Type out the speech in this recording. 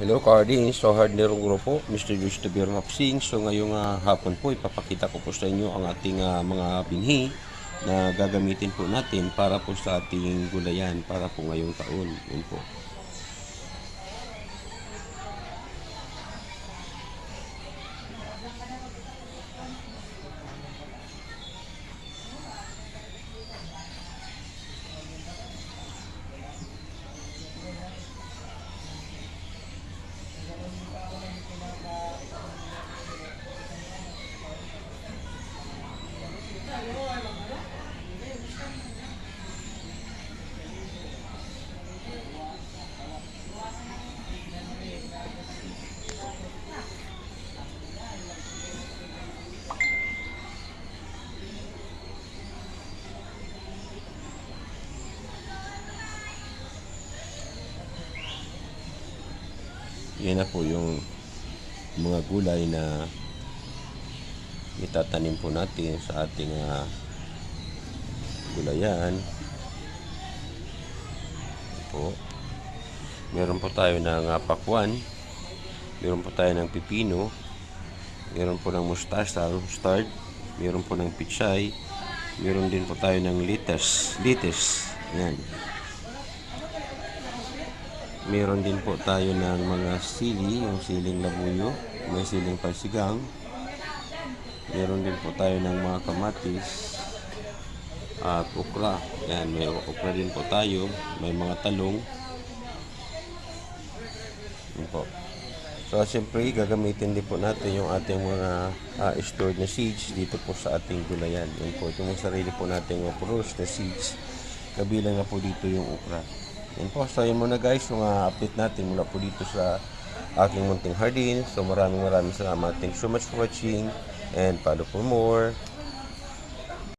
Hello Carding, so hard nirong grupo, Mr. Juice Tabir Mapsing. So ngayong ah, hapon po, ipapakita ko po sa inyo ang ating ah, mga binhi na gagamitin po natin para po sa ating gulayan para po ngayong taon. Yun po. Yan na po yung mga gulay na itatanim po natin sa ating ah, gulayan. Po. Meron po tayo ng ah, pakwan. Meron po tayo ng pipino. Meron po ng mustasa, mustard. Meron po ng pichay. Meron din po tayo ng litas. Litas. Yan. Meron din po tayo ng mga sili, yung siling labuyo, may siling pansigang. Meron din po tayo ng mga kamatis at okra. Yan, may okra din po tayo, may mga talong. Yan po. So, siyempre, gagamitin din po natin yung ating mga ah, stored na seeds dito po sa ating gulayan. Yan po, yung sarili po nating puros na seeds. Kabilang na po dito yung okra. Yan po, so yun muna guys, yung ah, update natin mula po dito sa aking munting hardin. So maraming maraming salamat. Thanks so much for watching and follow for more.